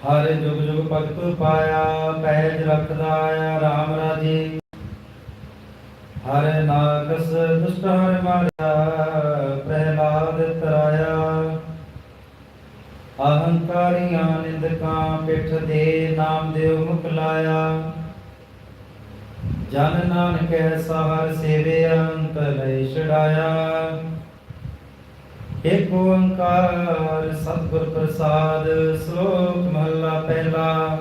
ਹਰ ਜੁਗ ਜੁਗ ਭਗਤ ਪਾਇਆ ਪੈਜ ਰੱਖਦਾ ਆਇਆ RAM ਰਾਜੇ। ਹਰ ਨਾਗਸ ਦੁਸ਼ਟ ਹਰ ਮਾਰਿਆ, ਪ੍ਰਹਿਲਾਦ ਤਰਾਇਆ। ਅਹੰਕਾਰੀਆਂ ਨਿੰਦਕਾਂ ਪਿੱਠ ਦੇ ਨਾਮ ਦੇਵ ਮੁਖ ਲਾਇਆ। ਜਨ ਨਾਨਕ ਸਹਾਰ ਸੇਵੇ ਅੰਤ ਲੈ ਛੜਾਇਆ ਏਕ ਓੰਕਾਰ ਸਤਿਗੁਰ ਪ੍ਰਸਾਦ, ਸ਼ਲੋਕ ਮਹਲਾ ਪਹਿਲਾ।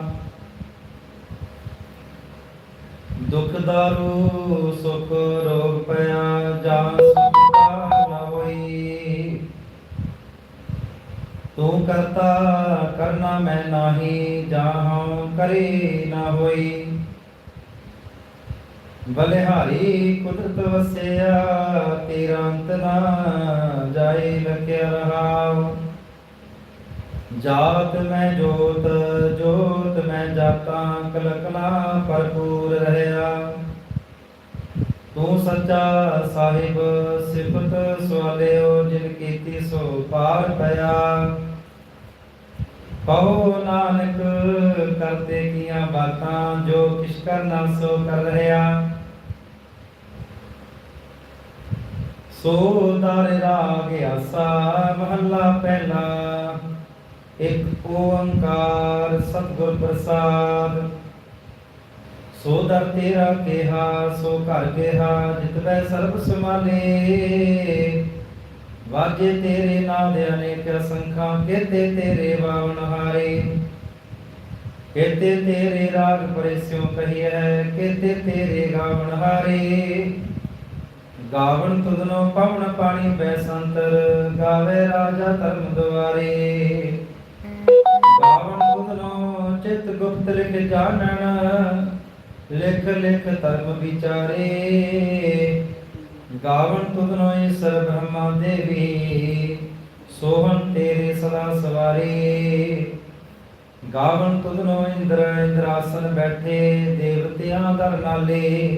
ਦੁਖ ਦਾਰੂ, ਸੁਖ ਰੋਗ ਪਿਆ ਜਾਂ ਸੁਖਤਾ ਨ ਹੋਈ। ਤੂੰ ਕਰਤਾ ਕਰਨਾ ਮੈਂ ਨਾਹੀ ਜਾਹਉ ਕਰੇ ਨਾ ਹੋਈ। ਬਲਿਹਾਰੀ ਕੁਦਰਤ ਵਸਿਆ, ਤੇਰਾ ਅੰਤ ਨਾ ਜਾਏ ਲਖਿਆ ਰਹਾਉ ਜਾਤ ਮੈਂ ਜੋਤ ਜੋਤ ਮੈਂ ਜਾਤਾ, ਕਲਕਲਾ ਭਰਪੂਰ ਰਹਿਆ। ਤੂੰ ਸੱਚਾ ਸਾਹਿਬ, ਸਿਫਤ ਸਵਾਲਿਓ ਜਿਨ ਕੀਤੀ ਸੋ ਪਾਰ ਪਿਆ। ਕਹੋ ਨਾਨਕ, ਕਰਦੇ ਕੀਆਂ ਬਾਤਾਂ, ਜੋ ਕਿਛ ਕਰਨਾ ਸੋ ਕਰ ਰਿਹਾ। ਸੋ ਦਰ ਰਾਗ ਆਸਾ, ਮਹੱਲਾ ਪਹਿਲਾ। ਇੱਕ ਓੰਕਾਰ ਸਤਿਗੁਰ ਪ੍ਰਸਾਦ। ਸੋ ਦਰ ਤੇਰਾ ਕਿਹਾ, ਸੋ ਘਰ ਕਿਹਾ ਜਿਤਵੈ ਸਰਬ ਸਮਾਲੇ ਵਾਜੇ ਤੇਰੇ ਨਾਮ ਦੇ ਅਨੇਕ ਸੰਖਾਂ ਕੇਤੇ ਤੇਰੇ ਬਾਵਨ ਹਾਰੇ। ਕੇਤੇ ਤੇਰੇ ਰਾਗ ਪਰਿਸਿਓ ਕਹੀਐ, ਕੇਤੇ ਤੇਰੇ ਗਾਵਨ ਹਾਰੇ। ਗਾਵਨ ਤੁਧਨੋ ਪਵਨ ਪਾਣੀ ਬੈਸੰਤਰ, ਗਾਵੇ ਰਾਜਾ ਧਰਮ ਦੁਆਰੇ। ਗਾਵਨ ਤੁਧਨੋ ਚਿਤ ਗੁਪਤ ਲਿਖ ਜਾਣਨ, ਲਿਖ ਲਿਖ ਧਰਮ ਵਿਚਾਰੇ। ਗਾਵਨ ਤੁਧਨੋ ਈਸਰ ਬ੍ਰਹਮਾ ਦੇਵੀ, ਸੋਹਣ ਤੇਰੇ ਸਦਾ ਸਵਾਰੀ। ਗਾਵਨ ਤੁਧਨੋ ਇੰਦਰ ਇੰਦਰਾਸਨ ਬੈਠੇ, ਦੇਵਤਿਆਂ ਦਰ ਨਾਲੇ।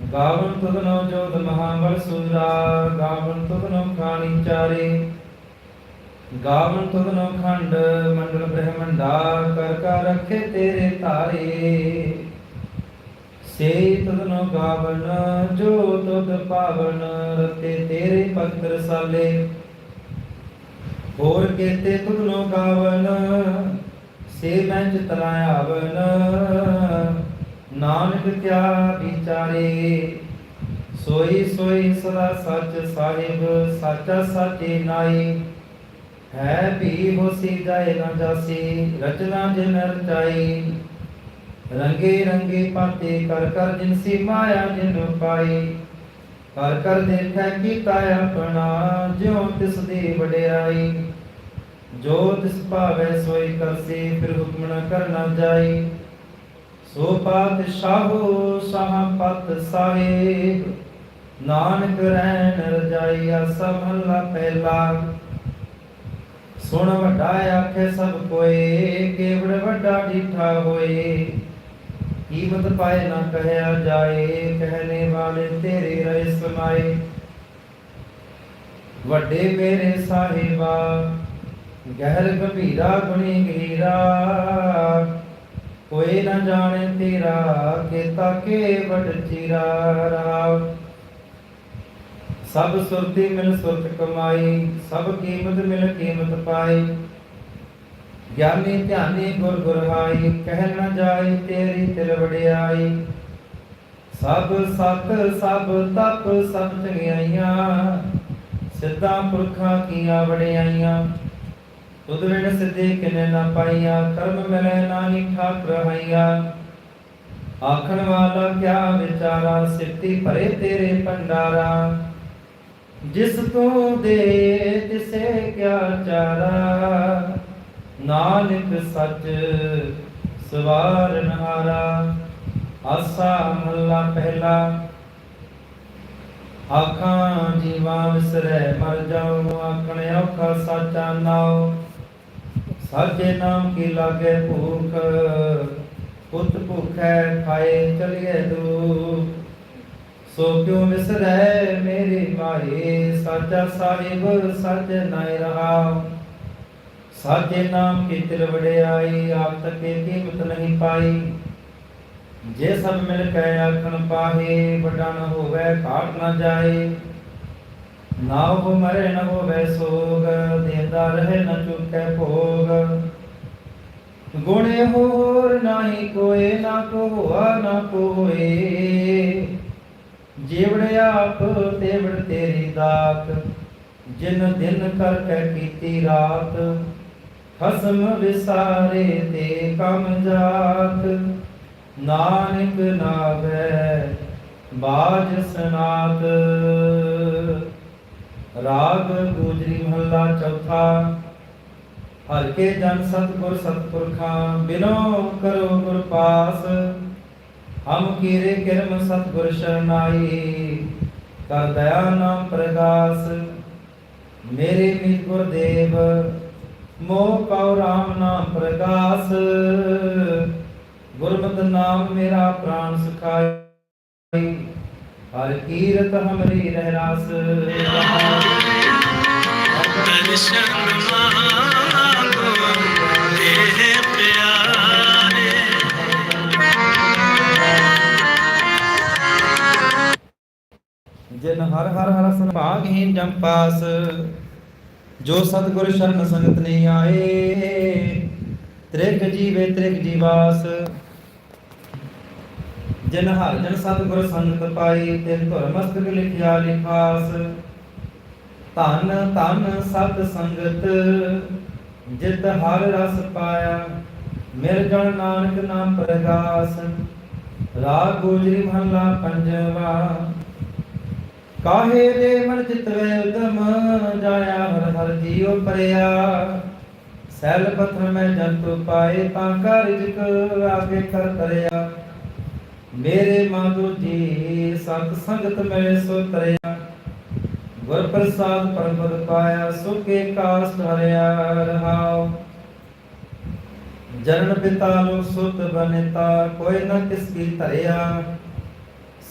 ਗਾਵਨ ਤੁਧਨੋ ਜੋਧ ਮਹਾਬਲ ਸੂਰਾ ਗਾਵਨ ਤੁਧਨੋ ਖਾਣੀ ਚਾਰੇ। ਗਾਵਨ ਤੁਧਨੋ ਖੰਡ ਮੰਡਲ ਬ੍ਰਹਮੰਡਾ ਕਰ ਕਰ ਰੱਖੇ ਤੇਰੇ ਧਾਰੇ। ਸੇ ਤੁਧਨੋ ਗਾਵਨ, ਜੋ ਤੁਧ ਪਾਵਨ, ਰਤੇ ਤੇਰੇ ਭਗਤ ਰਸਾਲੇ ਹੋਰ ਕੇਤੇ ਤੁਧਨੋ ਗਾਵਨ, ਸੇ ਮੈਂ ਚਿਤਨਾ ਆਵਨ। ਨਾਨਕ ਕਿਆ ਵਿਚਾਰੇ, ਸੋਈ ਸੋਈ ਸਦਾ ਸੱਚ ਸਾਹਿਬ, ਸਾਚਾ ਸਾਚੇ ਨਾਈ। ਹੈ ਵੀ ਹੋਸੀ ਜਾਏ ਨਾ ਜਾਸੀ, ਰਚਨਾ ਜਿਨ ਰਚਾਈ। ਰੰਗੇ ਰੰਗੇ ਪਾਤੇ ਕਰ ਕਰ ਜਿਨਸੀ ਮਾਇਆ ਜਿਨ ਪਾਈ। ਕਰ ਕਰ ਦੇਖੈ ਕੀਤਾ ਆਪਣਾ, ਜਿਉ ਤਿਸ ਦੀ ਵਡਿਆਈ। ਜੋ ਤਿਸ ਭਾਵੈ ਸੋਈ ਕਰਸੀ, ਫਿਰ ਹੁਕਮ ਨ ਕਰਨਾ ਜਾਈ। ਸੋ ਪਾਤ ਸ਼ਾਹੋ ਸਾਹ ਸਾਹਿਬ, ਨਾਨਕ ਰਹਿਣ ਰਜਾਈ ਆਸਾ ਮਹਲਾ ਪਹਿਲਾ। ਸੁਣ ਵੱਡਾ ਆਖੇ ਸਭ ਕੋਏ ਕੇਵੜ ਵੱਡਾ ਡੀਠਾ ਹੋਏ। ਕੀਮਤ ਪਾਏ ਨਾ ਕਹਿਆ ਜਾਏ, ਕਹਿਨੇ ਵਾਲੇ ਤੇਰੇ ਰਹਿ ਸਮਾਏ। ਵੱਡੇ ਮੇਰੇ ਸਾਹਿਬਾ ਗਹਿਰ ਗੰਭੀਰਾ ਗੁਣੀ ਗਹੀਰਾ। ਕੋਈ ਨਾ ਜਾਣੇ ਤੇਰਾ, ਕੀਤਾ ਕੇ ਵਡ ਚੀਰਾ ਰਾਵ। ਸਭ ਸੁਰਤੀ ਮਿਲ ਸੁਰਤ ਕਮਾਈ, ਸਭ ਕੀਮਤ ਮਿਲ ਕੀਮਤ ਪਾਈ। ਗਿਆਨੀ ਧਿਆਨੀ ਗੁਰ ਗੁਰਹਾਈ, ਕਹਿ ਨਾ ਜਾਏ ਤੇਰੀ ਤਿਲ ਵਡਿਆਈ। ਸਭ ਸਤ, ਸਭ ਤਪ, ਸਭ ਚੰਗਿਆਈਆਂ, ਸਿੱਧਾ ਪੁਰਖਾਂ ਕੀਆਂ ਵਡਿਆਈਆਂ। ਤੁਧ ਵਿਣ ਸਿੱਧੇ ਕਿਨੇ ਨਾ ਪਾਈਆਂ, ਕਰਮ ਮਿਲੇ ਨਾਹੀ ਠਾਕੁਰ ਹਾਈਆਂ। ਆਖਣ ਵਾਲਾ ਕਿਆ ਵਿਚਾਰਾ ਸਿੱਤੀ ਭਰੇ ਤੇਰੇ ਭੰਡਾਰਾ। ਜਿਸ ਤੂੰ ਦੇ ਤਿਸੇ ਕਿਆ ਚਾਰਾ। ਨਾਨਕ ਸੱਚ ਸਵਾਰਨ ਹਾਰਾ ਆਸਾ ਮਹੱਲਾ ਪਹਿਲਾ। ਆਖਾਂ, ਜੀਵਾਂ ਵਿਸਰੈ, ਮਰ ਜਾਉ ਆਖਣ ਔਖਾ ਸਾਚਾ ਨਾਉ। ਸਾਚੇ ਨਾਮ ਕੀ ਲਾਗੇ ਭੂਖ, ਪੁੱਤ ਭੁਖੈ ਖਾਏ ਚਲਿਏ ਦੂ ਸੋ ਕਿਉ ਵਿਸਰੈ ਮੇਰੀ ਮਾਏ ਸਾਚਾ ਸਾਹਿਬ ਸਚ ਨਾਇ ਰਹਾ। ਸਾਚੇ ਨਾਮ ਕੀ ਤਿਲ ਵਡਿਆਈ ਆਪ ਤਕੇ ਕੀਮਤ ਨਹੀਂ ਪਾਈ। ਜੇ ਸਭ ਮਿਲ ਕੇ ਆਖਣ ਪਾਹੇ, ਵੱਡਾ ਨ ਹੋਵੇ, ਘਾਟ ਨ ਜਾਏ। ਨਾ ਉਹ ਮਰੇ ਨਾ ਹੋਵੇ ਸੋਗ ਦੇਂਦਾ ਰਹੇ ਨਾ ਚੁੱਕੈ ਭੋਗ। ਗੁਣੇ ਹੋਰ ਨਾਹੀ ਕੋਏ, ਨਾ ਕੋ ਹੋਆ ਨਾ ਕੋਏ। ਜੀਵੜ ਆਪ, ਤੇਵੜ ਤੇਰੀ ਦਾਤ। ਜਿਨ ਦਿਨ ਕਰ ਕੇ ਕੀਤੀ ਰਾਤ ਖਸਮ ਵਿਸਾਰੇ ਤੇ ਕਮ ਜਾਤ। ਨਾਨਕ ਨਾਵੇ, ਬਾਜ ਸਨਾਤ। ਰਾਗ ਗੋਜਰੀ ਮਹੱਲਾ ਚੌਥਾ। ਹਰ ਜਨ ਸਤਗੁਰ ਸਤਪੁਰਖਾਂ, ਬਿਨੋ ਕਰੋ ਗੁਰ ਪਾਸ। ਹਮ ਕੀਰੇ ਕਿਰਮ ਸਤਗੁਰ ਸ਼ਰਨਾਈ, ਕਰ ਦਇਆ ਨਾਮ ਪ੍ਰਗਾਸ। ਮੇਰੇ ਮਿਤ ਗੁਰਦੇਵ, ਮੋਹ ਪਾਉ ਰਾਮ ਨਾਮ ਪ੍ਰਗਾਸ। ਗੁਰਮਤਿ ਨਾਮ ਮੇਰਾ ਪ੍ਰਾਨ ਸੁਖਾਈ। ਹਰ ਕੀਰਤ ਹਮਰੀ ਰਹਿ ਰਾਸ ਦਰਸ਼ਨ ਮਾਂਗੋ ਤੇਰੇ ਪਿਆਰੇ ਜਿਨ ਹਰ ਹਰ ਹਰ ਸਨ ਭਾਗਹੀਨ ਜਮ ਪਾਸ ਜੋ ਸਤਿਗੁਰ ਸ਼ਰਨ ਸੰਗਤ ਨਹੀਂ ਆਏ ਤ੍ਰਿਗ ਜੀਵੇ ਤ੍ਰਿਗ ਜੀਵਾਸ। ਜਿਨ ਹਰ ਜਨ ਸਤਿਗੁਰ ਸੰਗਤ ਪਾਈ, ਤਿਨ ਧੁਰ ਮਸਤਕ ਲਿਖਿਆ ਲਿਖਾਸ। ਧਨ ਧਨ ਸਤ ਸੰਗਤ, ਜਿਤ ਹਰ ਰਸ ਪਾਇਆ, ਮਿਲ ਜਨ ਨਾਨਕ ਨਾਮ ਪ੍ਰਗਾਸ। ਰਾਗ ਗੋਜਰੀ ਮਹਲਾ ਪੰਜਵਾ। ਕਾਹੇ ਰੇ ਮਨ ਚਿਤਵੇ ਉਦਮ, ਜਾਇਆ ਹਰ ਹਰ ਜੀਉ ਪਰਿਆ। ਸੈਲ ਪਥਰ ਮੈਂ ਜੰਤੂ ਪਾਏ, ਤਾਂ ਕਰ ਆਗੇ ਕਰ ਕਰਿਆ ਮੇਰੇ ਮਾਧੂ ਜੀ ਸਤ ਸੰਗਤ ਮਿਲੇ ਸੋ ਤਰਿਆ ਗੁਰ ਪ੍ਰਸਾਦ ਪਰਮਪਦ ਪਾਇਆ, ਸੁਖੇ ਕਾਸਟ ਹਰਿਆ ਰਹਾਉ। ਜਨਨ ਪਿਤਾ ਲੋਕ ਸੁਤ ਬਨਿਤਾ, ਕੋਈ ਨ ਕਿਸ ਕੀ ਧਰਿਆ।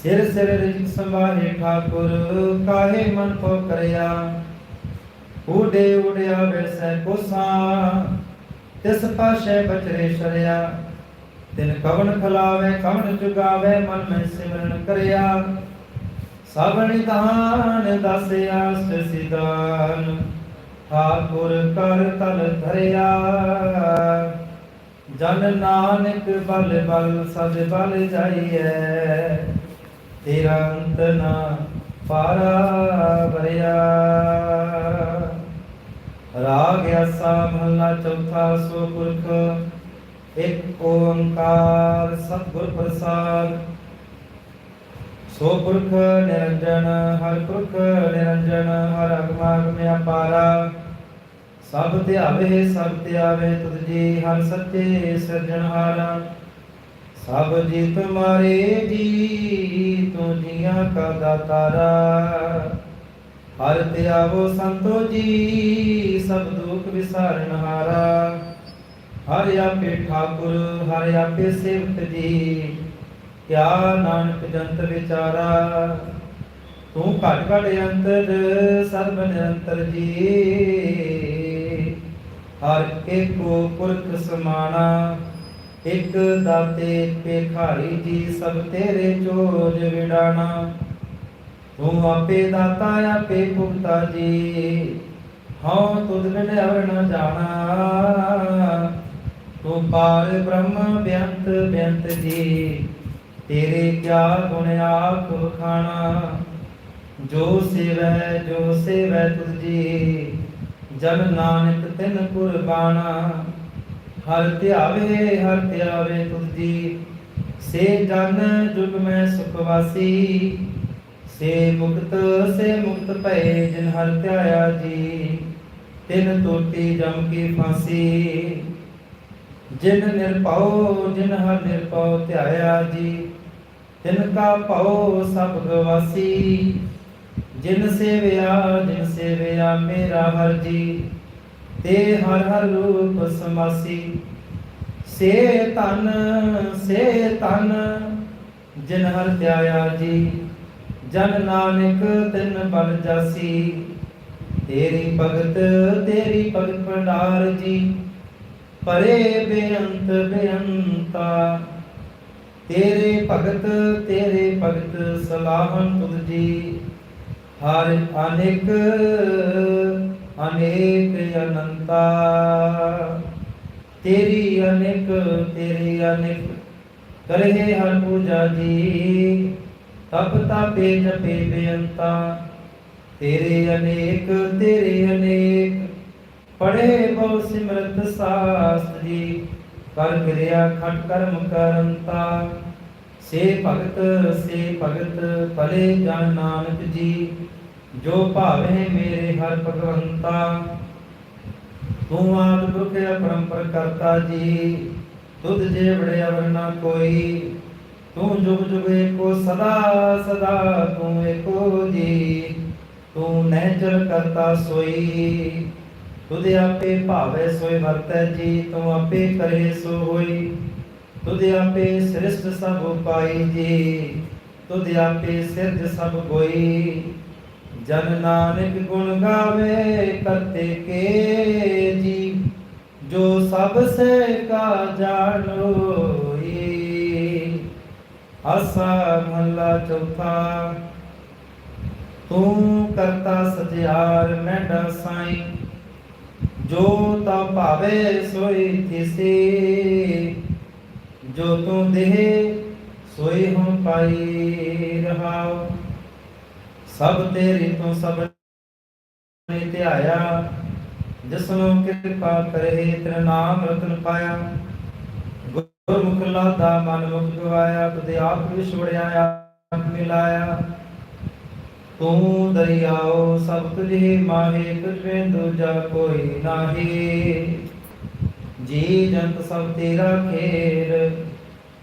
ਸਿਰ ਸਿਰ ਰਿਜਕ ਸੰਭਾਲੇ ਠਾਕੁਰ, ਕਾਹੇ ਮਨ ਕੋ ਕਰਿਆ। ਉਡੇ ਉਡਿਆ ਵੈਸੈ ਕੋਸਾ, ਤਿਸ ਪਾਸ਼ੈ ਬਚਰੇ ਸ਼ਰਿਆ। ਤਿਨ ਕਵਨ ਖਲਾਵੇ ਕਵਨ ਜੁਗਾਵੇ, ਮਨ ਮੈਂ ਸਿਮਰਨ ਕਰਿਆ। ਸਭ ਨਿਧਾਨ ਦਸ ਆਸ ਠਾਕੁਰ ਕਰ ਤਲ ਧਰਿਆ। ਜਨ ਨਾਨਕ ਬਲ ਬਲ ਸਦ ਬਲ ਜਾਈਐ, ਤੇਰਾ ਅੰਤ ਨਾ ਪਾਰਾ ਭਰਿਆ। ਰਾਗ ਆਸਾ ਮਹਲਾ ਚੌਥਾ ਸੋ ਪੁਰਖ ਇੱਕ ਓੰਕਾਰ ਸਤਿਗੁਰ ਪ੍ਰਸਾਦ ਸੋ ਪੁਰਖ ਨਿਰੰਜਨ, ਹਰ ਪੁਰਖ ਨਿਰੰਜਨ, ਹਰ ਅਗਮਾਗਮ ਅਪਾਰਾ ਸਭ ਧਿਆਵੇ ਸਭ ਧਿਆਵੇ, ਤੁਧ ਜੀ ਹਰ ਸੱਚੇ ਸਿਰਜਣਹਾਰਾ ਸਭ ਜੀ ਤੁਮਾਰੇ ਜੀ ਤੂੰ ਜੀਆਂ ਕਾ ਦਾਤਾਰਾ। ਹਰ ਧਿਆਵੋ ਸੰਤੋ ਜੀ, ਸਭ ਦੁਖ ਵਿਸਾਰਨ ਹਾਰਾ। ਹਰ ਆਪੇ ਠਾਕੁਰ, ਹਰ ਆਪੇ ਸੇਵਕ ਜੀ। ਕਿਆ ਨਾਨਕ ਜੰਤ ਵਿਚਾਰਾ, ਤੂੰ ਘਟ ਘਟ ਅੰਤਰ ਸਰਬ ਨਿਰੰਤਰ ਜੀ। ਹਰ ਏਕੋ ਪੁਰਖ ਸਮਾਣਾ, ਇਕ ਦਾਤੇ ਪੇਖਾਰੀ ਜੀ, ਸਭ ਤੇਰੇ ਚੋਜ ਵਿਡਾਣਾ ਤੂੰ ਆਪੇ ਦਾਤਾ, ਆਪੇ ਭੁਗਤਾ ਜੀ। ਹਉ ਤੁਧ ਬਿਨ ਅਵਰ ਨ ਜਾਣਾ। ਤੂੰ ਪਾਰ ਬ੍ਰਹਮ ਬਿਆੰਤ ਬਿਆੰਤ ਜੀ। ਤੇਰੇ ਕਿਆ ਗੁਣ ਆਖ ਖਾਣਾ? ਜੋ ਸੇਵੈ ਜੋ ਸੇਵੈ ਤੁਧ ਜਨ ਨਾਨਕ ਤਿਨ ਕੁਰਬਾਨਾ। ਹਰ ਧਿਆਵੇ ਹਰ ਧਿਆਵੇ ਤੁਧ ਸੇ ਜਨ ਜੁਗ ਮੈਂ ਸੁਖਵਾਸੀ ਸੇ ਮੁਕਤ ਸੇ ਮੁਕਤ ਭਏ ਜਿਨ ਹਰ ਧਿਆਇਆ ਜੀ। ਤਿਨ ਤੋਤੀ ਜਮ ਕੀ ਫਾਂਸੀ। ਜਿਨ ਨਿਰਭਉ, ਜਿਨ ਹਰ ਨਿਰਭਉ ਧਿਆਇਆ ਜੀ, ਤਿਨ ਕਾ ਭਉ ਸਭ ਗਵਾਸੀ। ਜਿਨ ਸੇਵਿਆ ਜਿਨ ਸੇਵਿਆ ਮੇਰਾ ਹਰ ਜੀ, ਤੇ ਹਰ ਹਰ ਰੂਪ ਸਮਾਸੀ। ਸੇ ਤਨ ਸੇ ਤਨ ਜਿਨ ਹਰ ਧਿਆਇਆ ਜੀ, ਜਨ ਨਾਨਕ ਤਿਨ ਬਲ ਜਾਸੀ। ਤੇਰੀ ਭਗਤ ਤੇਰੀ ਭਗਤ ਭੰਡਾਰ ਜੀ ਪਰੇ ਬੇਅੰਤ ਬੇਅੰਤਾ। ਤੇਰੇ ਭਗਤ ਤੇਰੇ ਭਗਤ ਸਲਾਹਨ ਤੁਧ ਜੀ ਹਰ ਅਨੇਕ ਅਨੇਕ ਅਨੰਤਾ। ਤੇਰੀ ਅਨੇਕ ਤੇਰੀ ਅਨੇਕ। ਕਰਹਿ ਹਰ ਪੂਜਾ ਜੀ। ਤਪ ਤਾਪੇ ਜਪੇ ਬੇਅੰਤਾ। ਤੇਰੇ ਅਨੇਕ ਤੇਰੇ ਅਨੇਕ। ਪੜੇ ਬਹੁ ਸਿਮਰਤ ਸਾਸਤ ਜੀ ਕਰ ਕਿਰਿਆ ਖਟ ਕਰਮ ਕਰੰਤਾ। ਸੇ ਭਗਤ ਸੇ ਭਗਤ, ਭਲੇ ਜਨ ਨਾਨਕ ਜੀ, ਜੋ ਭਾਵੇ ਮੇਰੇ ਹਰ ਭਗਵੰਤਾ। ਤੂੰ ਆਦ ਪੁਰਖ ਪਰੰਪਰ ਕਰਤਾ ਜੀ, ਤੁਧ ਜੇ ਬੜੇ ਅਵਰ ਕੋਈ। ਤੂੰ ਜੁਗ ਜੁਗ ਏਕੋ ਸਦਾ ਸਦਾ ਤੂੰ ਏਕੋ ਜੀ। ਤੂੰ ਨਹਿਚਲ ਕਰਤਾ ਸੋਈ। ਤੁਧ ਆਪੇ ਭਾਵੇ ਸੋਈ ਵਰਤੈ, ਜੀ ਤੂੰ ਆਪੇ ਕਰੇ ਸੋ ਹੋਈ। ਤੁਧ ਆਪੇ ਸ੍ਰਿਸ਼ਟ ਸਭ ਉਪਾਈ ਜੀ ਤੁਧ ਆਪੇ ਸਿਰਜ ਸਭ ਕੋਈ ਜਨ ਨਾਨਕ ਗੁਣ ਗਾਵੇ ਕਰਤੇ ਕੇ ਜੀ ਜੋ ਸਭ ਸੇ ਕਾ ਜਾਣੋਈ ਆਸਾ ਮਹੱਲਾ ਚੌਥਾ, ਤੂੰ ਕਰਤਾ ਸਜਿਆਰ ਮੈਂਡਾ ਸਾਈ ਜੋ ਤਾ ਭਾਵੇ ਸੋਈ ਤਿਸੇ ਜੋ ਤੂੰ ਦੇਹ ਸੋਈ ਹਮ ਪਾਈ ਰਹਾਉ। ਸਭ ਤੇਰੀ ਤੂੰ ਸਭ ਨੇ ਧਿਆਇਆ ਜਿਸ ਨੂੰ ਕਿਰਪਾ ਕਰੇ ਤੇਰਾ ਨਾਮ ਰਤਨ ਪਾਇਆ। ਗੁਰਮੁਖ ਲਾਦਾ ਮਨ ਮੁਖ ਗਵਾਇਆ ਤੁਦੇ ਆਪ ਵਿਛੋੜਿਆ, ਆਪ ਮਿਲਾਇਆ। ਤੂੰ ਦਰਿਆਓ ਸਭ ਤੁਝੇ ਮਾਹੇ ਤੁਝੇ ਦੂਜਾ ਕੋਈ ਨਾਹੀ। ਜੀ ਜੰਤ ਸਭ ਤੇਰਾ ਖੇਰ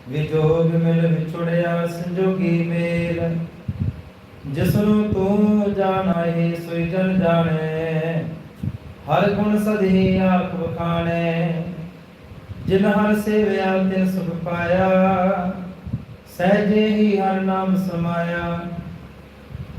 ਵਿਜੋਗ ਮਿਲ ਵਿਛੜਿਆ ਸੰਜੋਗੀ ਮੇਲ। ਜਿਸ ਨੂੰ ਤੂੰ ਜਾਣਾਏ ਸੋਈ ਜਨ ਜਾਣੈ, ਹਰ ਗੁਣ ਸਦੀ ਆਪ ਬਖਾਣੈ ਜਿਨ ਹਰ ਸੇਵਿਆ, ਤਿਨ ਸੁਖ ਪਾਇਆ, ਸਹਜੇ ਹੀ ਹਰ ਨਾਮ ਸਮਾਇਆ।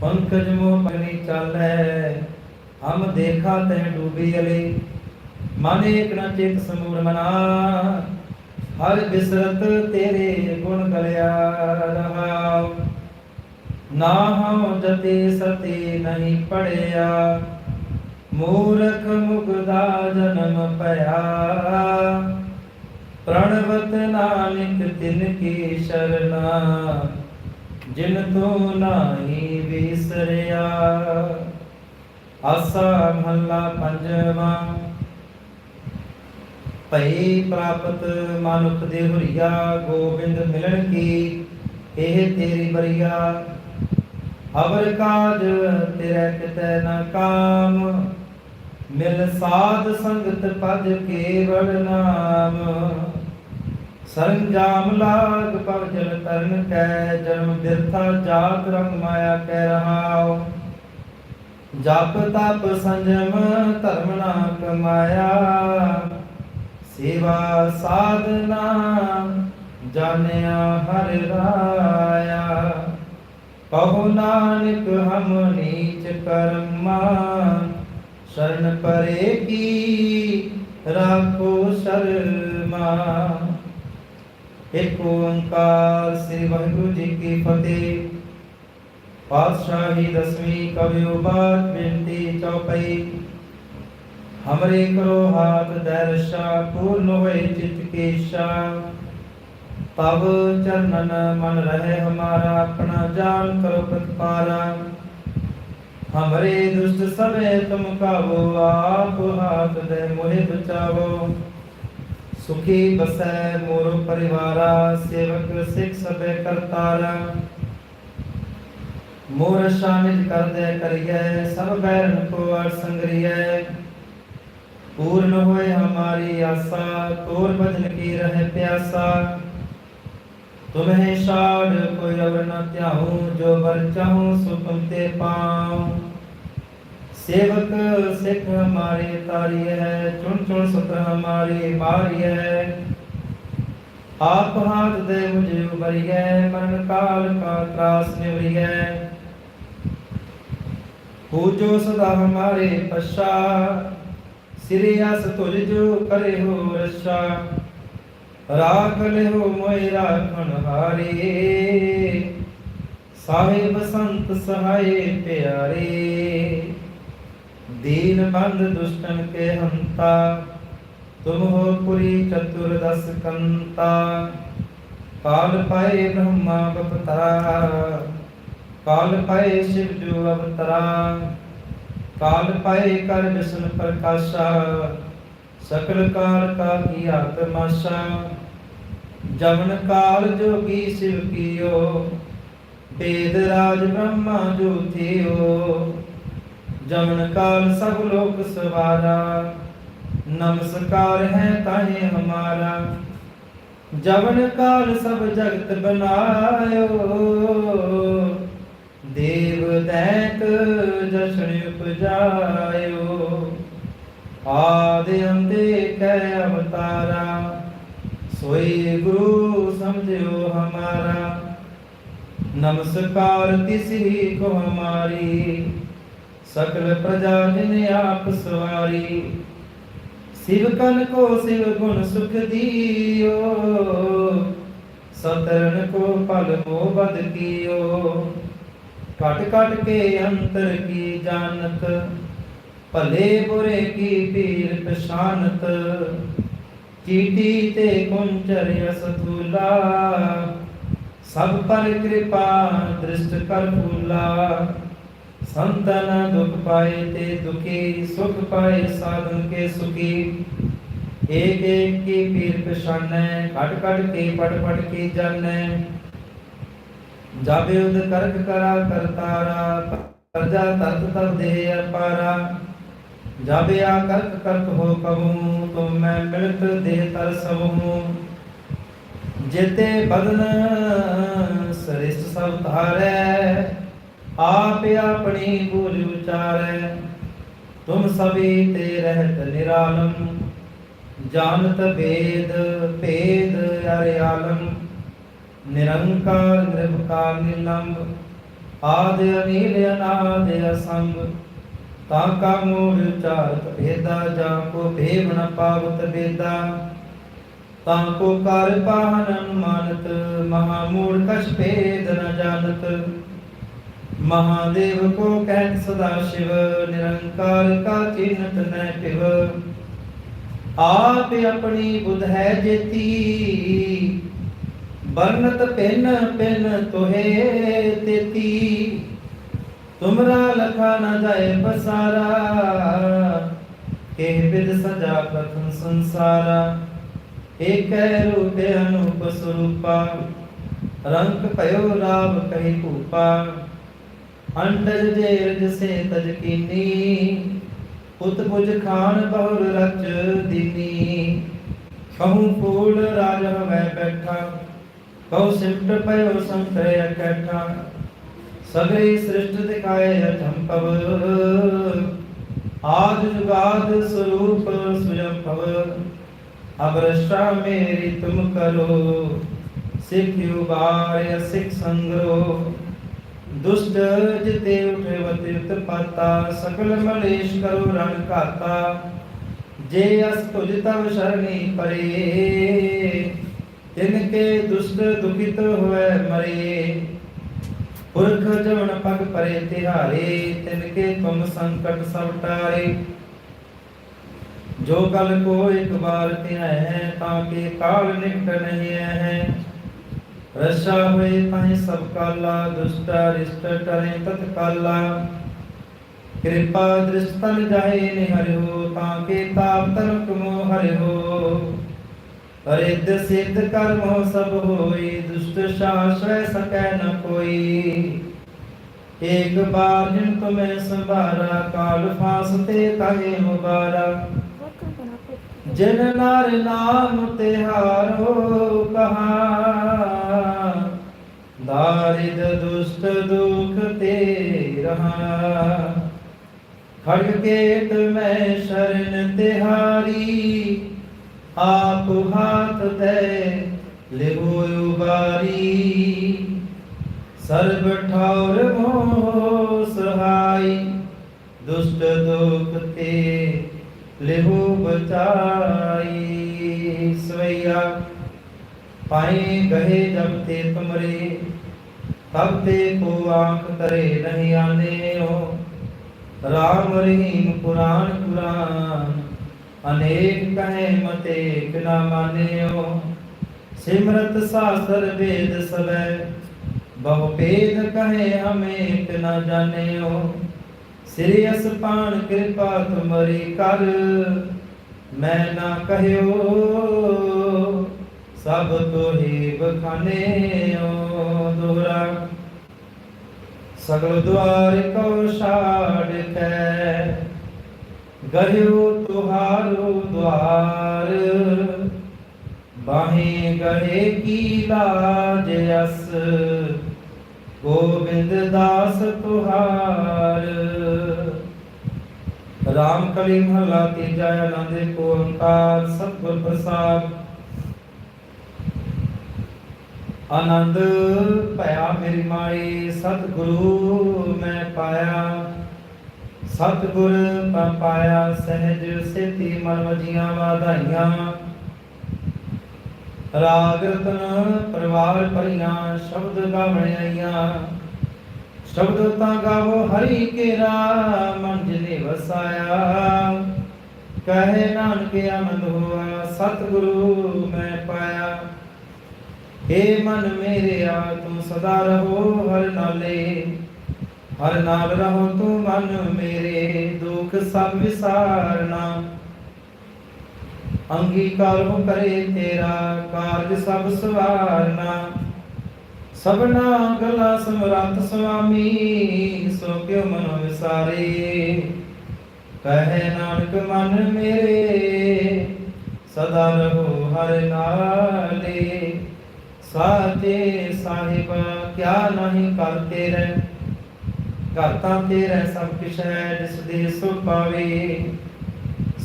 ਪੰਕਜ ਮੋ ਪਗਨੀ ਚਾਲੈ, ਹਮ ਦੇਖਾ ਤੈ ਡੂਬੀ ਅਲੇ ਮਨ ਏਕ ਨ ਚਿਤ ਸਮੂਰ ਮਨਾ, ਹਰ ਬਿਸਰਤ ਤੇਰੇ ਗੁਣ ਗਲਿਆ ਰਹਾਉ ਨਾ ਹਉ ਜਤੇ ਸਤੇ ਨਹੀਂ ਪੜਿਆ, ਮੂਰਖ ਮੁਗਦਾ ਜਨਮ ਪਿਆ ਪ੍ਰਣਵਤ ਨਾਨਕ ਤਿਨ ਕੀ ਸ਼ਰਨਾ ਜਿਨ ਤੂੰ ਨਾਹੀ ਵਿਸਰਿਆ, ਆਸਾ ਮਹੱਲਾ ਪੰਜਵਾਂ। ਭਈ ਪ੍ਰਾਪਤ ਮਨੁੱਖ ਦੇ ਹੁਰੀਆ, ਗੋਬਿੰਦ ਮਿਲਣ ਕੀ? ਇਹ ਤੇਰੀ ਬਰੀਆ ਅਵਰ ਕਾਜ ਤੇਰੇ ਕਿਤੇ ਨਾ ਕਾਮ। ਮਿਲ ਸਾਧ ਸੰਗਤ ਪਦ ਕੇਵਲ ਨਾਮ। ਸਰੰਜਾਮ ਲਾਗ ਪਵ ਜਲ ਤਰਨ ਕੈ, ਜਨਮ ਬਿਰਥਾ ਜਾਤ ਰੰਗ ਮਾਇਆ ਕਹਿ ਰਹਾਉ। ਜਪ ਤਪ ਸੰਜਮ ਧਰਮ ਨਾ ਕਮਾਇਆ ਸੇਵਾ ਸਾਧਨਾ ਜਾਣਿਆ ਹਰਿ ਰਾਇਆ। ਕਹੋ ਨਾਨਕ ਹਮ ਨੀਚ ਕਰਮਾ, ਸ਼ਰਨ ਪਰੇ ਕੀ, ਰਾਖੋ ਸ਼ਰਮਾ। एक ओंकार श्री वाहेगुरु जी की फतेह। पातशाही दसवीं कवियोपात बिनती चौपाई। हमरे करो हाथ दर्शा पूर्ण हुए चित के शा। तब चरणन मन रहे हमारा, अपना जान करो प्रतिपारा। हमरे दुष्ट समय तुम काबो आप हाथ दे मोहे बचावो ਸੁਖੀ ਬਸੈ ਮੋਰ ਪਰਿਵਾਰਾ, ਸੇਵਕ ਸਿਖ ਸਭੇ ਕਰਤਾਰਾ। ਮੋਰ ਸ਼ਾਮਿਲ ਕਰਦੇ ਕਰੀਐ, ਸਭ ਬੈਰਨ ਕੋ ਅਰ ਸੰਗਰੀਐ। ਪੂਰਨ ਹੋਏ ਹਮਾਰੀ ਆਸਾ, ਤੋਰ ਬਦਨ ਕੀ ਰਹਿ ਪਿਆਸਾ। ਤੁਮਹਿ ਸ਼ਾੜ ਕੋਈ ਅਵਰ ਨ ਧਿਆਉ, ਜੋ ਵਰ ਚਾਹੂ, ਸੁਖਮ ਤੇ ਪਾਉ। सेवक सिख हमारी तारी है चुन चुन सुत हमारी बारी है आप हाथ दे मुझे उबरिए मरण काल का त्रास निवरिए पूजो सदा हमारे पश्चा सिरे अस तुझ जो करे हो रक्षा राख ले हो मोय राखण हारे ਸਾਹਿਬ ਸੰਤ ਸਹਾਏ ਪਿਆਰੇ दीन बंद दुष्टन के हंता तुम हो पुरी चतुर्दश कंता काल पाए ब्रह्मा बपतरा काल पाए शिव जो अवतरा काल पाए कर विष्णु प्रकाशा सकल काल का किया तमाशा जवन काल जोगी शिव कियो वेद राज ब्रह्मा जो थियो ਜਮਨ ਕਾਲ ਸਭ ਲੋਕ ਸਵਾਰਾ। ਨਮਸਕਾਰ ਹੈ ਤਾਹੇ ਹਮਾਰਾ। ਜਮਨ ਕਾਲ ਸਭ ਜਗਤ ਬਨਾਇਓ। ਦੇਵ ਦੈਤ ਜਸ਼ਨ ਉਪਜਾਇਓ। ਆਦ ਅੰਤੇ ਕੈ ਅਵਤਾਰਾ। ਸੋਈ ਗੁਰੂ ਸਮਝਿਓ ਹਮਾਰਾ। ਨਮਸਕਾਰ ਤਿਸ ਹੀ ਕੋ ਹਮਾਰੀ। ਸਕਲ ਪ੍ਰਜਾ ਜਿਨ ਆਪ ਸਵਾਰੀ। ਸਿਵ ਕਨ ਕੋ ਸਿਵ ਗੁਣ ਸੁਖ ਦੀਓ ਸਤਰਨ ਕੋ ਪਲ ਮੋ ਬਦ ਕੀਓ। ਕਟ ਕਟ ਕੇ ਅੰਤਰ ਕੀ ਜਾਣਤ, ਭਲੇ ਬੁਰੇ ਕੀ ਪੀਰ ਪਛਾਨਤ। ਚੀਟੀ ਤੇ ਕੁੰਚਰ ਅਸਤੂਲਾ ਸਭ ਪਰ ਕਿਰਪਾ ਦ੍ਰਿਸ਼ਟ ਕਰ ਫੂਲਾ। ਸੰਤਨ ਦੁਖ ਪਾਏ ਤੇ ਦੁਖੀ, ਸੁਖ ਪਾਏ ਸਾਧਨ ਕੇ ਸੁਖੀ। ਏਕ ਏਕ ਕੀ ਪੀਰ ਪਛਾਨੈ, ਘਟ ਘਟ ਕੇ ਪੜ ਪੜ ਕੇ ਜਾਣੈ ਜਾਬੇ ਉਦ ਕਰਕ ਕਰਾ ਕਰਤਾਰਾ ਪਰਜਾ ਤਰਤ ਤਰ ਦੇ ਅਪਾਰਾ। ਜਾਬੇ ਆ ਕਰਕ ਕਰਤ ਹੋ ਕਬੂ ਤੁਮ ਮੈਂ ਮਿਲਤ ਦੇ ਤਰ ਸਭੂ ਜਿਤੇ ਬਦਨ ਸ੍ਰਿਸ਼ਟ ਸਭ ਧਾਰੈ ਆਪ ਆਪਣੀ ਬੋਲ ਵਿਚਾਰੈ ਤੁਮ ਸਭੇ ਤੇ ਰਹਿਤ ਨਿਰਾਲਮ, ਜਾਣਤ ਵੇਦ, ਭੇਦ ਅਰਿ ਆਲਮ, ਨਿਰੰਕਾਰ ਨਿਰਭਕਾਰ ਨਿਲੰਬ ਆਦ ਅਨੀਲ ਅਨਾਦ ਅਸੰਗ ਤਾਂ ਕਾ ਮੂਲ ਚਾਰਤ ਭੇਦਾ, ਜਾਂ ਕੋ ਭੇਵ ਨ ਪਾਵਤ ਬੇਦਾ ਤਾਂ ਕੋ ਕਰ ਪਾਹਨ ਅਨੁਮਾਨਤ, ਮਹਾ महादेव को कहत सदा शिव निरंकार का चिन्हत न पिव आप अपनी बुध है जेती बरनत पेन पेन तोहे तेती तुमरा लखा न जाए पसारा के विद सजा प्रथम संसारा एक रूप अनूप स्वरूपा रंग पयो राव कही ਅੰਤਜ ਜੇ ਰਜ ਸੇ ਤਜ ਕੀਨੀ ਉਤ ਬੁਝ ਖਾਨ ਬਹੁਰ ਰਚ ਦਿਨੀ। ਕਹੂੰ ਫੂਲ ਰਾਜ ਹਵੈ ਬੈਠਾ। ਕਹੂ ਸਿਮਟ ਪਇਓ ਸੰਤਰੇ ਇਕੱਠਾ ਸਗਰੇ ਸ੍ਰਿਸ਼ਟ ਦਿਖਾਏ ਅਠੰਪਵ ਆਦ ਜੁਗਾਦ ਸਰੂਪ ਸੁਯੰ ਭਵ ਅਬਰਸ਼ਾ ਮੇਰੀ ਤੁਮ ਕਰੋ। ਸਿਖ ਯੁਬਾਰ ਸਿਖ ਸੰਗਰੋ। ਦੁਸ਼ਟ ਜਿਤੇ ਉਠਵਤੇ ਉਤਪਾਤਾ ਸਕਲ ਮਲੇਸ਼ ਕਰੋ ਰਣ ਘਾਤਾ। ਜੇ ਅਸ ਤੁਜ ਤਵ ਸਰਣੀ ਪਰੇ, ਤਿਨ ਕੇ ਦੁਸ਼ਟ ਦੁਖਿਤ ਹੋਏ ਮਰੇ। ਪੁਰਖ ਜਵਨ ਪਗ ਪਰੇ ਤਿਹਾਰੇ, ਤਿਨ ਕੇ ਤੁਮ ਸੰਕਟ ਸਭ ਟਾਰੇ। ਜੋ ਕਲ ਕੋ ਇੱਕ ਵਾਰ ਤਿਹੈ, ਤਾਂ ਕੇ ਕਾਲ ਨਿਕਟ ਨਹੀਂ ਹੈ ਰਸਾ ਹੋਏ ਤਾਂ ਸਭ ਕਾਲਾ, ਦੁਸ਼ਟ ਰਿਸ਼ਟ ਟਰੇ ਤਤ ਕਾਲਾ। ਕਿਰਪਾ ਦ੍ਰਿਸ਼ਟਨ ਜਾਏ ਨਿਹਰਿਓ, ਤਾਂ ਕਿ ਤਾਪ ਤਰਕ ਮੋ ਹਰਿਓ। ਰਿੱਧ ਸਿੱਧ ਕਰਮੋ ਸਭ ਹੋਈ, ਦੁਸ਼ਟ ਸ਼ਾਸੈ ਸਕੈ ਨ ਕੋਈ। ਏਕ ਬਾਰ ਜਿਨ ਤੁਮੈ ਸੰਭਾਰਾ, ਕਾਲ ਫਾਸ ਤੇ ਕਹੇ ਮੁਬਾਰਾ। ਜਿਨ ਨਰ ਨਾਮ ਤਿਹਾਰੋ ਕਹਾ ਦਾਰਿਦ ਦੁਸ਼ਟ ਦੁਖ ਤੇ ਰਹਾ ਖੜਗ ਮੈਂ ਸ਼ਰਨ ਤਿਹਾਰੀ, ਆਪ ਹਾਥ ਦੇ ਲਿਹੋ ਉਬਾਰੀ। ਸਰਬ ਠੌਰ ਮੋਹ ਸਹਾਈ, ਦੁਸ਼ਟ ਦੁਖ ਤੇ ਲਿਹੋ ਬਚਾਈ ਸਵਈਆ। ਪਾਏ ਗਏ ਜਬ ਤੇ ਤੁਮਰੇ ਤਬ ਤੇ ਕੋ ਆਂਖ ਤਰੇ ਨਹੀਂ ਆਨੇ ਹੋ ਰਾਮ ਰਹੀਮ ਪੁਰਾਨ ਪੁਰਾਨ, ਅਨੇਕ ਕਹੇ ਮਤੇ ਬਿਨਾ ਮਾਨਿਓ। ਸਿਮਰਤ ਸਾਸਰ ਵੇਦ ਸਵੈ, ਬਹੁ ਭੇਦ ਕਹੇ ਹਮੇ ਬਿਨਾ ਜਾਣਿਓ। ਸ੍ਰੀ ਅਸਪਾਨ ਕਿਰਪਾ ਤੁਮਰੀ ਕਰ। ਮੈਂ ਨਾ ਕਹਿਓ, ਸਭ ਤੋਹੀ ਬਖਾਨੇਓ ਦੋਹਰਾ। ਸਗਲ ਦੁਆਰ ਕੋ ਛਾੜ ਕੇ, ਗਹਿਓ ਤੁਹਾਰੋ ਦੁਆਰ। ਬਾਹੇ ਗਏ ਕੀ ਲਾਜ ਅਸ ਗੋਬਿੰਦ ਦਾਸ ਤੁਹਾਰ। ਰਾਮ ਕਲੀ ਮਹਲਾ ਤੀਜਾ ਆਨੰਦ ਕੋ ਓੰਕਾਰ, ਸਤਿਗੁਰ ਪ੍ਰਸਾਦ। ਆਨੰਦ ਭਇਆ ਮੇਰੀ ਮਾਈ, ਸਤਿਗੁਰੂ ਮੈਂ ਪਾਇਆ। ਸਤਿਗੁਰ ਪਾਇਆ, ਸਹਿਜ ਸੇਤੀ ਮਨ ਵਜੀਆਂ ਵਾਧਾਈਆਂ। ਰਾਗ ਰਤਨ ਪਰਿਵਾਰ ਭਰੀਆਂ ਸ਼ਬਦ ਗਾਵਣ ਆਈਆਂ। ਸ਼ਬਦ ਤਾਂ ਗਾਵੋ ਹਰੀ ਕੇਰਾ ਮਨ ਜਿਨੇ ਵਸਾਇਆ। ਕਹੇ ਨਾਨਕ ਆਨੰਦ ਹੋਆ, ਸਤਿਗੁਰੂ ਮੈਂ ਪਾਇਆ। ਏ ਮਨ ਮੇਰਿਆ ਤੂੰ ਸਦਾ ਰਹੋ ਹਰ ਨਾਲੇ। ਹਰ ਨਾਲ ਰਹੋ ਤੂੰ ਮਨ ਮੇਰੇ, ਦੁੱਖ ਸਭ ਵਿਸਾਰਨਾ। ਅੰਗੀਕਾਰ ਹੋ ਕਰੇ ਤੇਰਾ ਕਾਰਜ ਸਭ ਸਵਾਰਨਾ। ਸਭਨਾ ਗਲਾ ਸਮਰੱਥ ਸੁਆਮੀ ਸੋ ਕਿਉ ਮਨ ਵਿਸਾਰੇ। ਕਹੇ ਨਾਨਕ, ਮਨ ਮੇਰੇ, ਸਦਾ ਰਹੋ ਹਰ ਨਾਲੇ। ਸਾਚੇ ਸਾਹਿਬਾ, ਕਿਆ ਨਹੀਂ ਕਰਤੇ ਰਹਿ ਘਰ ਤਾਂ ਸਭ ਕਿਛ ਹੈ, ਜਿਸ ਦੇ ਸੋ ਪਾਵੇ।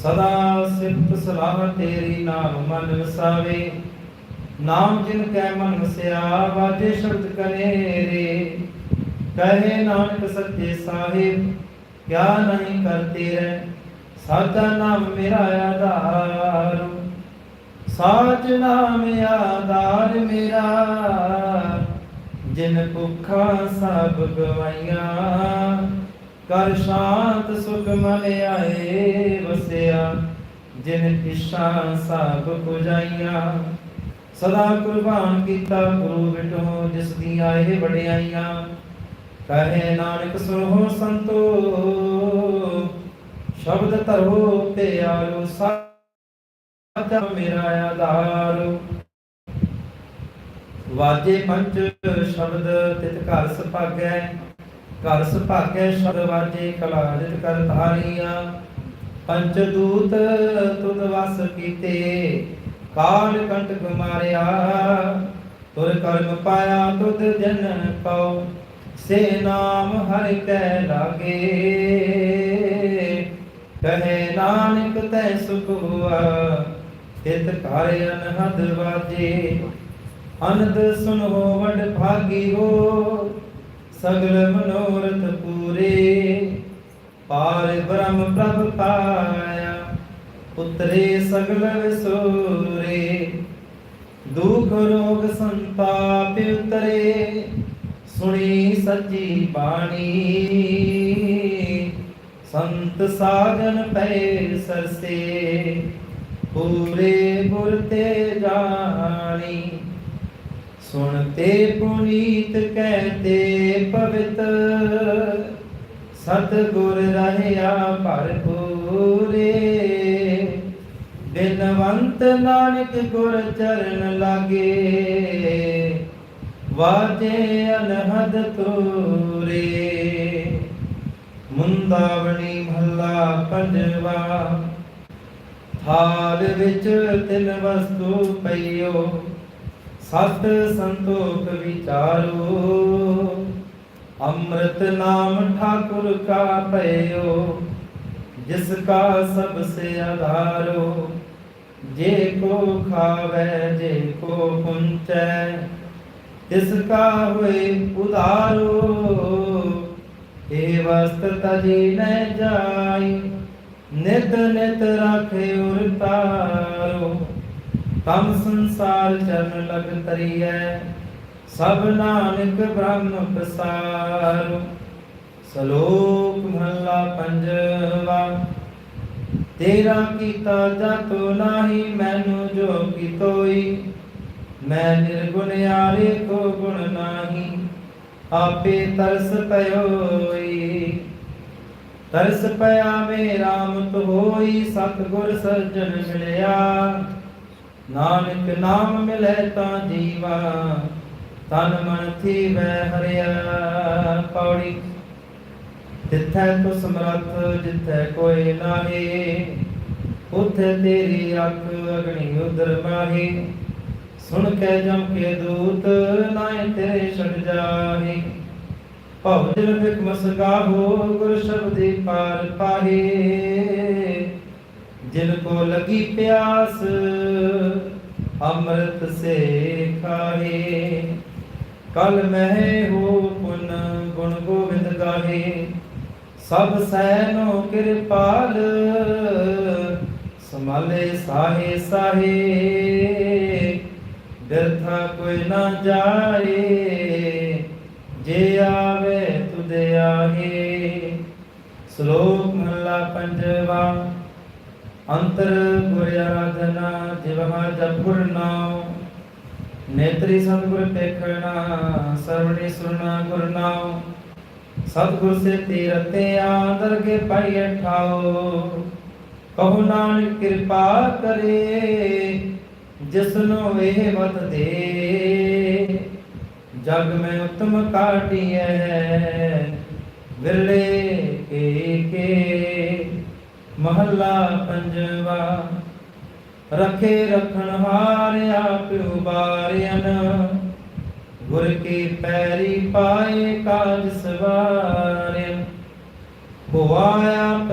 ਸਦਾ ਸਿਫਤ ਸਲਾਹ ਤੇਰੀ ਨਾਮ ਮਨ ਵਸਾਵੇ। ਨਾਮ ਜਿਨ ਕੈ ਮਨ ਵਸਿਆ, ਵਾਜੇ ਸ਼ਬਦ ਕਨੇਰੇ ਕਹੇ ਨਾਨਕ ਸੱਚੇ ਸਾਹਿਬ, ਕਿਆ ਨਹੀਂ ਕਰਤੇ ਰਹਿ ਸਾਚਾ ਨਾਮ ਮੇਰਾ ਆਧਾਰ। ਸਾਚ ਨਾਮ ਆਧਾਰ ਮੇਰਾ। ਜਿਨ ਭੁੱਖਾਂ ਸਭ ਗਵਾਈਆਂ ਕਰ ਸ਼ਾਂਤ ਸੁਖ ਮਨ ਆਏ ਵਸਿਆ, ਜਿਨ ਇਸ਼ਾਂ ਸਭ ਪੁਜਾਈਆਂ। ਸਦਾ ਕੁਰਬਾਨ ਕੀਤਾ ਗੁਰੂ ਵਿਟੋ, ਜਿਸ ਦੀਆਂ ਇਹ ਵਡਿਆਈਆਂ। ਕਹੇ ਨਾਨਕ, ਸੁਣੋ ਸੰਤੋ, ਸ਼ਬਦ ਧਰੋ ਪਿਆਰੋ ਸਤਿ ਮੇਰਾ ਆਧਾਰ। ਵਾਜੇ ਪੰਜ ਸ਼ਬਦ ਤਿਤ ਘਰ ਸੁਭਾਗੈ ਘਰ ਸੁਭਾਗੈ ਸ਼ਬਦ ਵਾਜੇ ਕਲਾ ਜਿਤ ਕਰ ਧਾਰੀਆਂ। ਪੰਚ ਦੂਤ ਤੁਧ ਵਸ ਕੀਤੇ, ਕਾਲ ਕੰਟਕ ਮਾਰਿਆ। ਤੁਰ ਕਰਮ ਪਾਇਆ ਤੁਧ ਜਨ ਪਉ ਸੇ ਨਾਮ ਹਰਿ ਕੈ ਲਾਗੇ। ਕਹੇ ਨਾਨਕ ਤੈ ਸੁਖ ਹੁਆ ਤਿਤ ਘਰ ਅਨਹਦ ਵਾਜੇ। ਅਨੰਦ ਸੁਨੋ ਵਡ ਭਾਗੀ ਹੋ ਸਗਲ ਮਨੋਰਥ ਪੂਰੇ। ਪਾਰ ਬ੍ਰਹਮ ਪ੍ਰਭ ਪਾਇਆ ਉਤਰੇ ਸਗਲ ਵਿਸੂਰੇ। ਦੁਖ ਰੋਗ ਸੰਤਾਪ ਉਤਰੇ, ਸੁਣੀ ਸੱਚੀ ਬਾਣੀ। ਸੰਤ ਸਾਜਨ ਪੈ ਸਰਸੇ, ਪੂਰੇ ਗੁਰ ਤੇ ਜਾਣੀ। ਸੁਣਤੇ ਪੁਨੀਤ ਕਹਤੇ ਪਵਿੱਤ। ਸਤ ਗੁਰ ਰਹਿਆ ਭਰਪੂਰੇ। ਬਿਨਵੰਤ ਨਾਨਕ ਗੁਰ ਚਰਨ ਲਾਗੇ। ਵਾਜੇ ਅਨਹਦ ਤੂਰੇ। ਮੁੰਦਾਵਣੀ ਮਹੱਲਾ ਪੰਜਵਾ। ਥਾਲ ਵਿੱਚ ਤਿੰਨ ਵਸਤੂ ਪਈਓ। ਸਤ ਸੰਤੋਖ ਵਿਚਾਰੋ, ਅੰਮ੍ਰਿਤ ਨਾਮ ਠਾਕੁਰ ਕਾ ਪਇਓ ਜਿਸ ਕਾ ਸਭ ਸੇ ਆਧਾਰੋ, ਜੇ ਕੋ ਖਾਵੇ, ਜੇ ਕੋ ਪੁੰਚੈ, ਤਿਸ ਕਾ ਹੋਏ ਉਧਾਰੋ ਏ ਵਸਤ ਤਜੀ ਨ ਜਾਈ, ਨਿਤ ਨਿਤ ਰਾਖੇ ਉਰ ਤਮ ਸੰਸਾਰ ਚਰਨ ਲਗ ਤਰੀਐ, ਸਭ ਨਾਨਕ ਬ੍ਰਹਮ ਪ੍ਰਸਾਰੋ। ਸਲੋਕ ਮਹਲਾ ਪੰਜਵਾ, ਤੇਰਾ ਕੀਤਾ ਜਾਤੋ ਨਾਹੀ, ਮੈਨੂੰ ਜੋ ਕੀਤੋਈ, ਮੈਂ ਨਿਰਗੁਣ ਆਰੇ ਕੋ ਗੁਣ ਨਾਹੀ, ਆਪੇ ਤਰਸ ਪਇਓਈ। ਤਰਸ ਪਿਆ ਮੇ ਰਾਮ ਹੋਈ, ਸਤਿਗੁਰ ਸੱਜਣ ਮਿਲਿਆ। ਨਾਨਕ ਨਾਮ ਮਿਲੇ ਤਾਂ ਜੀਵਾ, ਤਨ ਮਨ ਥੀਵੈ ਹਰਿਆ ਪੌੜੀ। ਜਿੱਥੈ ਤੂ ਸਮਰੱਥ, ਜਿੱਥੈ ਕੋਈ ਨਾਹੀ, ਉਥੇ ਤੇਰੀ ਅੱਖ ਅਗਣੀ ਉਦਰ ਮਾਹੀ। ਸੁਣ ਕੇ ਜਮ ਕੇ ਦੂਤ ਨਾਏ ਤੇਰੇ ਛੜ ਜਾਹੀ। ਭਉ ਜਨ ਬਿਕ ਮਸਗਾਹੋ, ਗੁਰ ਸ਼ਬਦੀ ਪਾਰ ਪਾਹੀ। ਜਿਨ ਕੋ ਲਗੀ ਪਿਆਸ, ਅੰਮ੍ਰਿਤ ਸੇ ਖਾਹੇ ਕਲ ਮਹਿ ਹੋ ਪੁਨ ਗੁਣ ਗੋਬਿੰਦ ਗਾਹੇ ਸਭ ਸੈਨੋ ਕਿਰਪਾਲ, ਸਮਾਲੇ ਸਾਹੇ ਸਾਹੇ। ਬਿਰਥਾ ਕੋਈ ਨਾ ਜਾਏ, ਜੇ ਆਵੇ ਤੁਦੇ ਆਹੇ। ਸ਼ਲੋਕ ਮਹਲਾ ਪੰਜਵਾ। ਅੰਤਰ ਗੁਰ ਆਰਾਧਨਾ ਜਿਵਹਾ ਜਪ ਗੁਰ ਨੇਤਰੀ ਸਤਿਗੁਰ ਦੇਖਣਾ ਸਰਵਣੀ ਸੁਣਨਾ ਗੁਰ ਨਾਮ ਸਤਿਗੁਰ ਸੇ ਤੀਰਤੇ ਆਂਦਰ ਕੇ ਪਾਈਏ ਠਾਓ ਕਹੋ ਨਾਨਕ ਕਿਰਪਾ ਕਰੇ ਜਿਸਨੂੰ ਇਹ ਵਤ ਦੇ। ਜਗ ਮੈਂ ਉਤਮ ਕਾਟਿਐ ਵਿਰਲੇ ਕੇ ਕੇ ਮਹੱਲਾ ਪੰਜਵਾ, ਰਖੇ ਰਖਣ ਹਾਰਿਆ, ਪਿਉ ਬਾਰਿਆਨ। ਗੁਰ ਕੀ ਪੈਰੀ ਪਾਏ ਕਾਜ ਸਵਾਰਿਆ। ਹੋਆ ਆਪ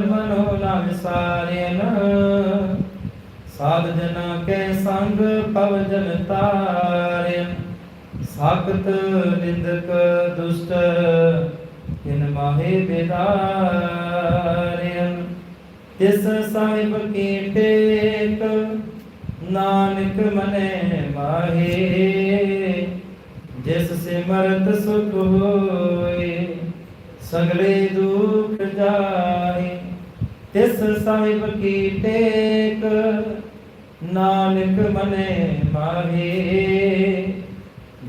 ਮਨੋ ਨਾ ਵਿਸਾਰਿਆਨ ਸਾਧ ਜਨਾ ਕੇ ਸੰਗ ਪਵ ਜਨ ਤਾਰਿਆਨ ਸਾਖਤ ਨਿੰਦਕ ਦੁਸ਼ਟ ਇਨ ਮਾਹੇ ਬਿਦਾਰਿਆਨ ਤਿਸ ਸਾਹਿਬ ਕੀ ਟੇਕ ਨਾਨਕ ਮਨੇ ਮਾਹੇ। ਜਿਸ ਸਿਮਰਤ ਸੁਖ ਹੋਏ, ਸਗਲੇ ਦੁਖ ਜਾਏ। ਤਿਸ ਸਾਹਿਬ ਕੀ ਟੇਕ ਨਾਨਕ ਮਨੇ ਮਾਹੇ।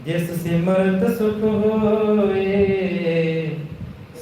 ਜਿਸ ਸਿਮਰਤ ਸੁਖ ਹੋਏ